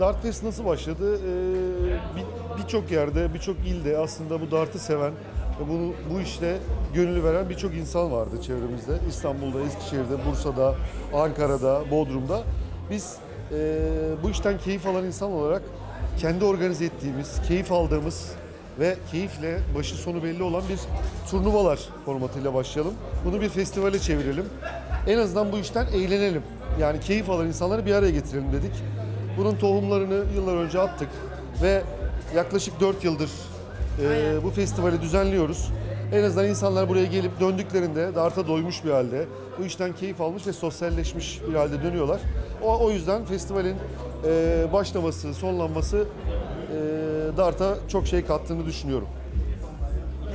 Dart Fest nasıl başladı? Ee, bir- Birçok yerde, birçok ilde aslında bu dartı seven ve bunu bu işte gönül veren birçok insan vardı çevremizde. İstanbul'da, Eskişehir'de, Bursa'da, Ankara'da, Bodrum'da. Biz e, bu işten keyif alan insan olarak kendi organize ettiğimiz, keyif aldığımız ve keyifle başı sonu belli olan bir turnuvalar formatıyla başlayalım. Bunu bir festivale çevirelim. En azından bu işten eğlenelim. Yani keyif alan insanları bir araya getirelim dedik. Bunun tohumlarını yıllar önce attık ve yaklaşık 4 yıldır e, bu festivali düzenliyoruz. En azından insanlar buraya gelip döndüklerinde darta doymuş bir halde, bu işten keyif almış ve sosyalleşmiş bir halde dönüyorlar. O, o yüzden festivalin e, başlaması, sonlanması e, darta çok şey kattığını düşünüyorum.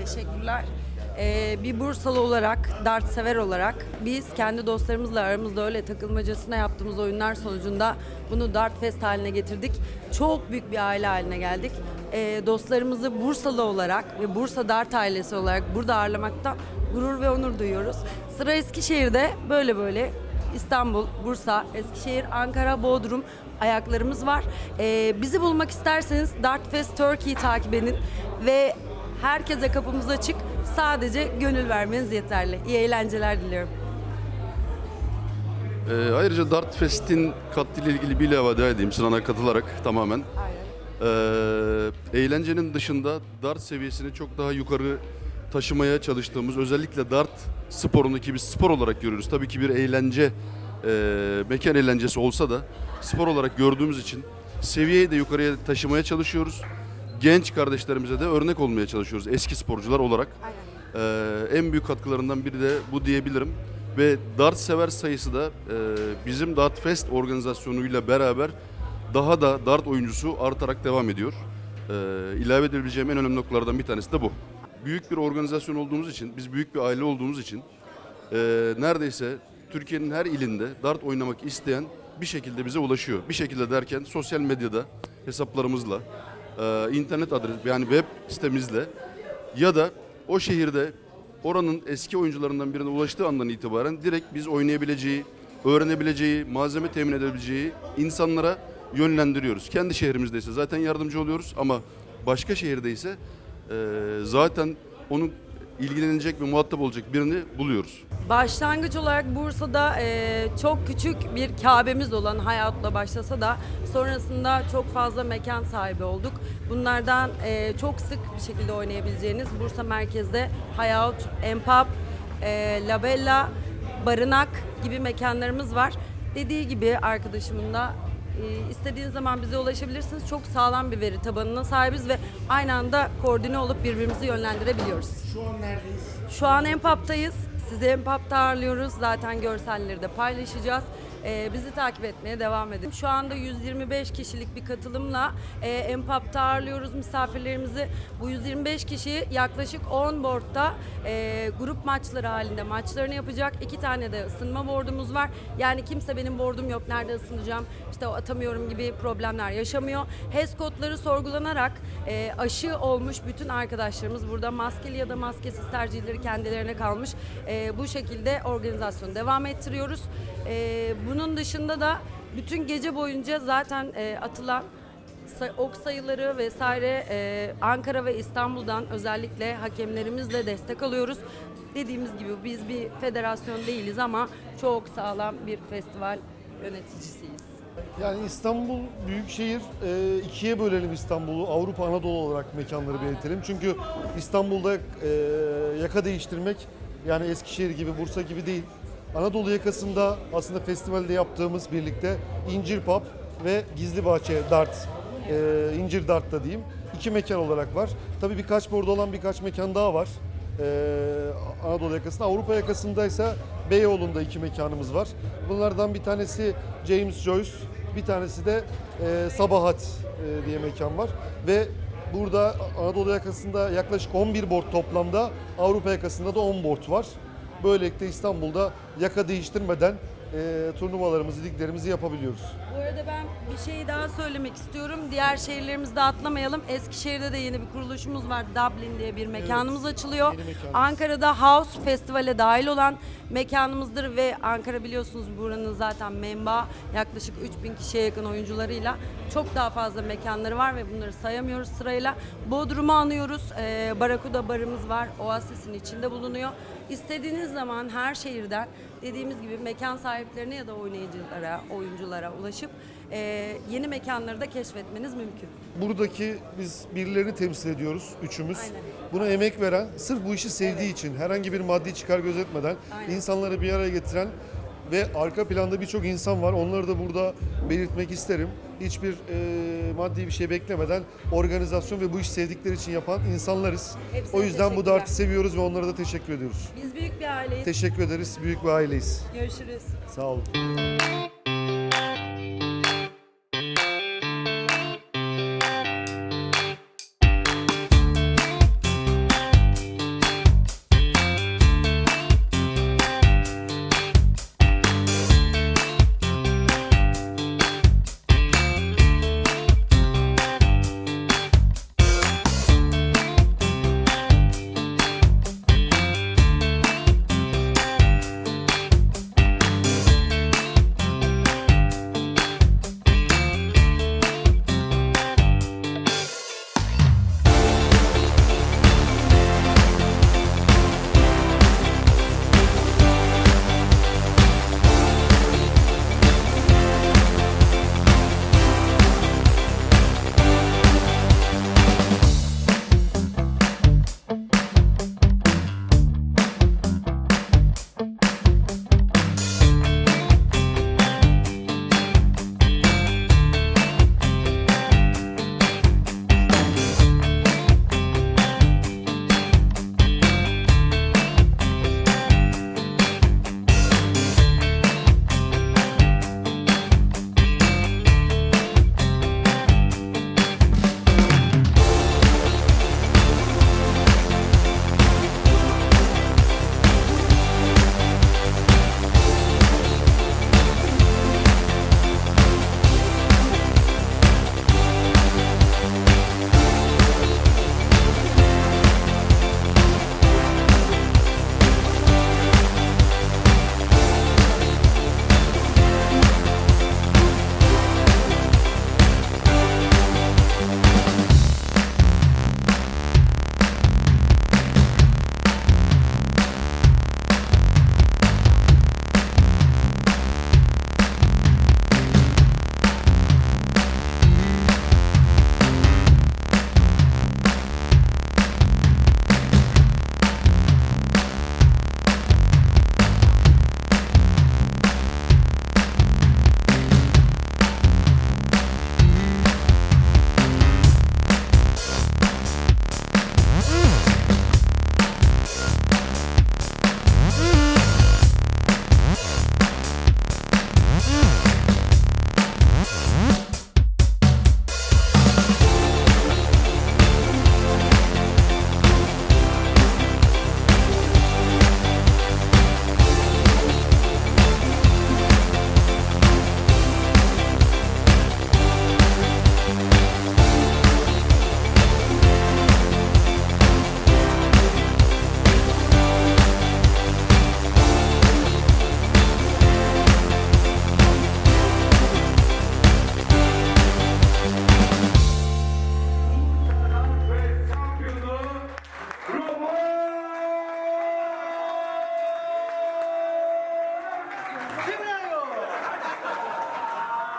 Teşekkürler. Ee, bir Bursalı olarak, dart sever olarak biz kendi dostlarımızla aramızda öyle takılmacasına yaptığımız oyunlar sonucunda bunu Dart Fest haline getirdik. Çok büyük bir aile haline geldik. Ee, dostlarımızı Bursalı olarak ve Bursa Dart ailesi olarak burada ağırlamaktan gurur ve onur duyuyoruz. Sıra Eskişehir'de böyle böyle İstanbul, Bursa, Eskişehir, Ankara, Bodrum ayaklarımız var. Ee, bizi bulmak isterseniz Dartfest Turkey'i takip edin ve herkese kapımız açık. Sadece gönül vermeniz yeterli. İyi eğlenceler diliyorum. Ee, ayrıca Dart Fest'in katkıyla ilgili bir ilave daha edeyim sırana katılarak tamamen. Aynen. Ee, eğlencenin dışında dart seviyesini çok daha yukarı taşımaya çalıştığımız özellikle dart sporunu ki biz spor olarak görüyoruz. Tabii ki bir eğlence, e, mekan eğlencesi olsa da spor olarak gördüğümüz için seviyeyi de yukarıya taşımaya çalışıyoruz. Genç kardeşlerimize de örnek olmaya çalışıyoruz eski sporcular olarak. Ee, en büyük katkılarından biri de bu diyebilirim. Ve dart sever sayısı da e, bizim Dart Fest organizasyonuyla beraber daha da dart oyuncusu artarak devam ediyor. Ee, ilave edebileceğim en önemli noktalardan bir tanesi de bu. Büyük bir organizasyon olduğumuz için, biz büyük bir aile olduğumuz için e, neredeyse Türkiye'nin her ilinde dart oynamak isteyen bir şekilde bize ulaşıyor. Bir şekilde derken sosyal medyada hesaplarımızla, e, internet adres yani web sitemizle ya da o şehirde oranın eski oyuncularından birine ulaştığı andan itibaren direkt biz oynayabileceği, öğrenebileceği, malzeme temin edebileceği insanlara yönlendiriyoruz. Kendi şehrimizdeyse zaten yardımcı oluyoruz ama başka şehirdeyse e, zaten onun ilgilenecek ve muhatap olacak birini buluyoruz. Başlangıç olarak Bursa'da e, çok küçük bir Kabe'miz olan Hayat'la başlasa da sonrasında çok fazla mekan sahibi olduk. Bunlardan e, çok sık bir şekilde oynayabileceğiniz Bursa merkezde Hayat, Empap, e, Labella, Barınak gibi mekanlarımız var. Dediği gibi arkadaşımın da e, istediğiniz zaman bize ulaşabilirsiniz. Çok sağlam bir veri tabanına sahibiz ve aynı anda koordine olup birbirimizi yönlendirebiliyoruz. Şu an neredeyiz? Şu an Empap'tayız. Sizi Empap'ta ağırlıyoruz. Zaten görselleri de paylaşacağız. Ee, bizi takip etmeye devam edin. Şu anda 125 kişilik bir katılımla e, Empap'ta ağırlıyoruz misafirlerimizi. Bu 125 kişi yaklaşık 10 boardta e, grup maçları halinde maçlarını yapacak. İki tane de ısınma boardumuz var. Yani kimse benim boardum yok, nerede ısınacağım, işte atamıyorum gibi problemler yaşamıyor. HES kodları sorgulanarak e, aşı olmuş bütün arkadaşlarımız burada maskeli ya da maskesiz tercihleri kendilerine kalmış. E, bu şekilde organizasyonu devam ettiriyoruz. E, bunun dışında da bütün gece boyunca zaten e, atılan ok sayıları vesaire e, Ankara ve İstanbul'dan özellikle hakemlerimizle destek alıyoruz. Dediğimiz gibi biz bir federasyon değiliz ama çok sağlam bir festival yöneticisiyiz. Yani İstanbul Büyükşehir e, ikiye bölelim İstanbul'u. Avrupa Anadolu olarak mekanları belirtelim. Çünkü İstanbul'da e, yaka değiştirmek yani Eskişehir gibi, Bursa gibi değil. Anadolu yakasında aslında festivalde yaptığımız birlikte İncir Pub ve Gizli Bahçe Dart, e, İncir Dart'ta diyeyim. iki mekan olarak var. Tabii birkaç burada olan birkaç mekan daha var. E, Anadolu yakasında. Avrupa yakasında ise Beyoğlu'nda iki mekanımız var. Bunlardan bir tanesi James Joyce, bir tanesi de e, Sabahat e, diye mekan var. Ve burada Anadolu yakasında yaklaşık 11 board toplamda, Avrupa yakasında da 10 board var. Böylelikle İstanbul'da yaka değiştirmeden e, turnuvalarımızı, liglerimizi yapabiliyoruz. Bu arada ben bir şey daha söylemek istiyorum. Diğer şehirlerimizde atlamayalım. Eskişehir'de de yeni bir kuruluşumuz var. Dublin diye bir mekanımız açılıyor. yeni mekanımız. Ankara'da House Festivale dahil olan mekanımızdır ve Ankara biliyorsunuz buranın zaten menba yaklaşık 3000 kişiye yakın oyuncularıyla çok daha fazla mekanları var ve bunları sayamıyoruz sırayla. Bodrum'u anıyoruz. Ee, Barakuda barımız var. Oasis'in içinde bulunuyor. İstediğiniz zaman her şehirden dediğimiz gibi mekan sahiplerine ya da oynayıcılara, oyunculara ulaşıp e, yeni mekanları da keşfetmeniz mümkün. Buradaki biz birilerini temsil ediyoruz, üçümüz. Aynen. Buna emek veren, sırf bu işi sevdiği için, herhangi bir maddi çıkar gözetmeden Aynen. insanları bir araya getiren ve arka planda birçok insan var. Onları da burada belirtmek isterim. Hiçbir e, maddi bir şey beklemeden organizasyon ve bu işi sevdikleri için yapan insanlarız. Hepsine o yüzden bu dartı seviyoruz ve onlara da teşekkür ediyoruz. Biz büyük bir aileyiz. Teşekkür ederiz. Büyük bir aileyiz. Görüşürüz. Sağ olun.